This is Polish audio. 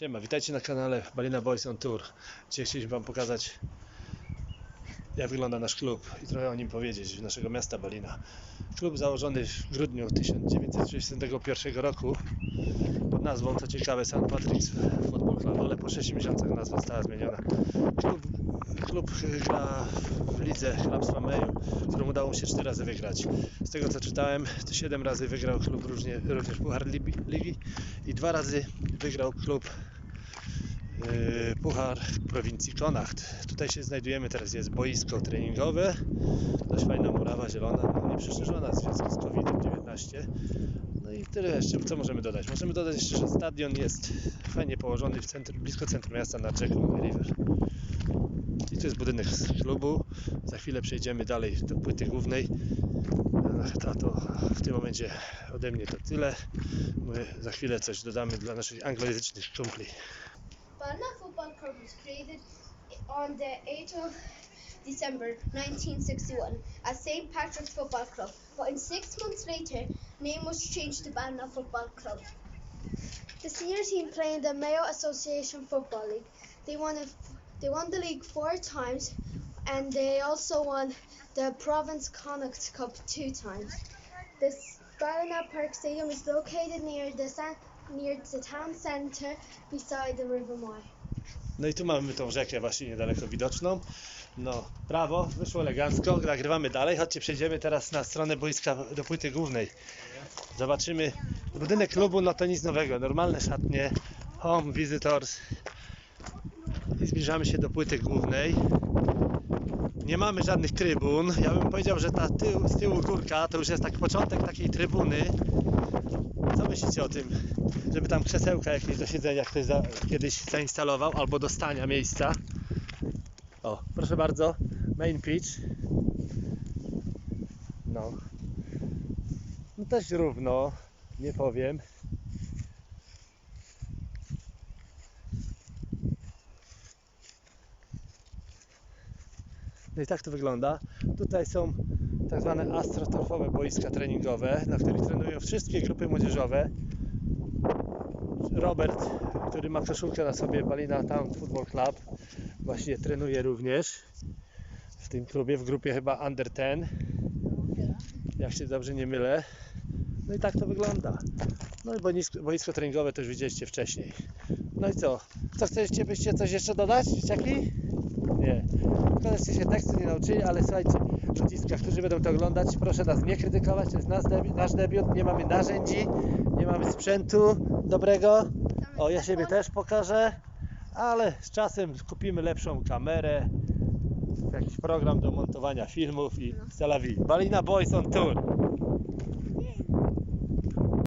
Siema, witajcie na kanale Balina Boys on Tour. Dzisiaj chcieliśmy Wam pokazać jak wygląda nasz klub i trochę o nim powiedzieć, naszego miasta Balina. Klub założony w grudniu 1961 roku nazwą, co ciekawe, St. Patrick's Football Club, ale po 6 miesiącach nazwa została zmieniona. Klub, klub gra w lidze hrabstwa Meju, którą udało mu się 4 razy wygrać. Z tego co czytałem, to 7 razy wygrał klub różnie, również Puchar Ligi, i dwa razy wygrał klub yy, Puchar prowincji Konacht. Tutaj się znajdujemy, teraz jest boisko treningowe, dość fajna murawa zielona, no nie przeszerzona w związku z COVID-19. No i tyle jeszcze, co możemy dodać? Możemy dodać jeszcze, że stadion jest fajnie położony w centrum, blisko centrum miasta nad rzeką River. I tu jest budynek klubu. Za chwilę przejdziemy dalej do płyty głównej. A to w tym momencie ode mnie to tyle. My za chwilę coś dodamy dla naszych anglojęzycznych kumpli. Balna Football Club was created on the 8th of December 1961 as St. Patrick's Football Club, but in six months later, name was changed to Balna Football Club. The senior team play in the Mayo Association Football League. They won it, they won the league four times, and they also won the Province Connacht Cup two times. The Balna Park Stadium is located near the near the town centre beside the River Moy. No i tu mamy tą rzekę właśnie niedaleko widoczną. No, prawo, wyszło elegancko, nagrywamy dalej. Chodźcie, przejdziemy teraz na stronę boiska do płyty głównej. Zobaczymy. Budynek klubu, no to nic nowego. Normalne szatnie, home, visitors. I zbliżamy się do płyty głównej. Nie mamy żadnych trybun. Ja bym powiedział, że ta tył, z tyłu górka to już jest taki początek takiej trybuny. Co myślicie o tym? Żeby tam krzesełka jakieś do siedzenia ktoś za, kiedyś zainstalował, albo do stania miejsca. O, proszę bardzo, main pitch. No. No też równo, nie powiem. No i tak to wygląda. Tutaj są tak zwane astroturfowe boiska treningowe, na których trenują wszystkie grupy młodzieżowe. Robert, który ma koszulkę na sobie Balina Town Football Club, właśnie trenuje również w tym klubie, w grupie chyba Under 10, jak się dobrze nie mylę. No i tak to wygląda. No i boisko, boisko treningowe już widzieliście wcześniej. No i co? Co chcecie byście coś jeszcze dodać, dzieciaki? Nie. Że się tekstu nie nauczyli, ale słuchajcie, ludziska, którzy będą to oglądać, proszę nas nie krytykować, to jest nasz debiut, nasz debiut, nie mamy narzędzi, nie mamy sprzętu dobrego. O, ja siebie też pokażę, ale z czasem kupimy lepszą kamerę, jakiś program do montowania filmów i vie. Balina Boys on Tour.